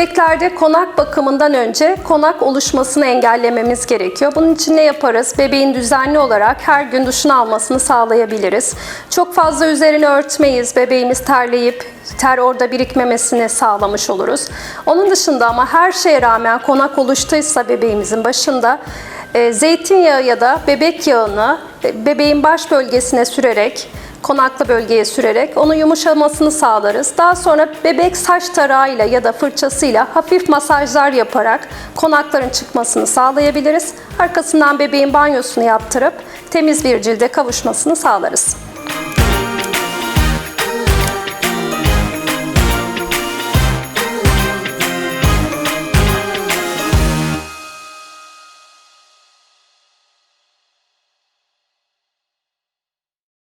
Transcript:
Bebeklerde konak bakımından önce konak oluşmasını engellememiz gerekiyor. Bunun için ne yaparız? Bebeğin düzenli olarak her gün duşunu almasını sağlayabiliriz. Çok fazla üzerini örtmeyiz. Bebeğimiz terleyip ter orada birikmemesini sağlamış oluruz. Onun dışında ama her şeye rağmen konak oluştuysa bebeğimizin başında e, zeytinyağı ya da bebek yağını e, bebeğin baş bölgesine sürerek konaklı bölgeye sürerek onun yumuşamasını sağlarız. Daha sonra bebek saç tarağıyla ya da fırçasıyla hafif masajlar yaparak konakların çıkmasını sağlayabiliriz. Arkasından bebeğin banyosunu yaptırıp temiz bir cilde kavuşmasını sağlarız.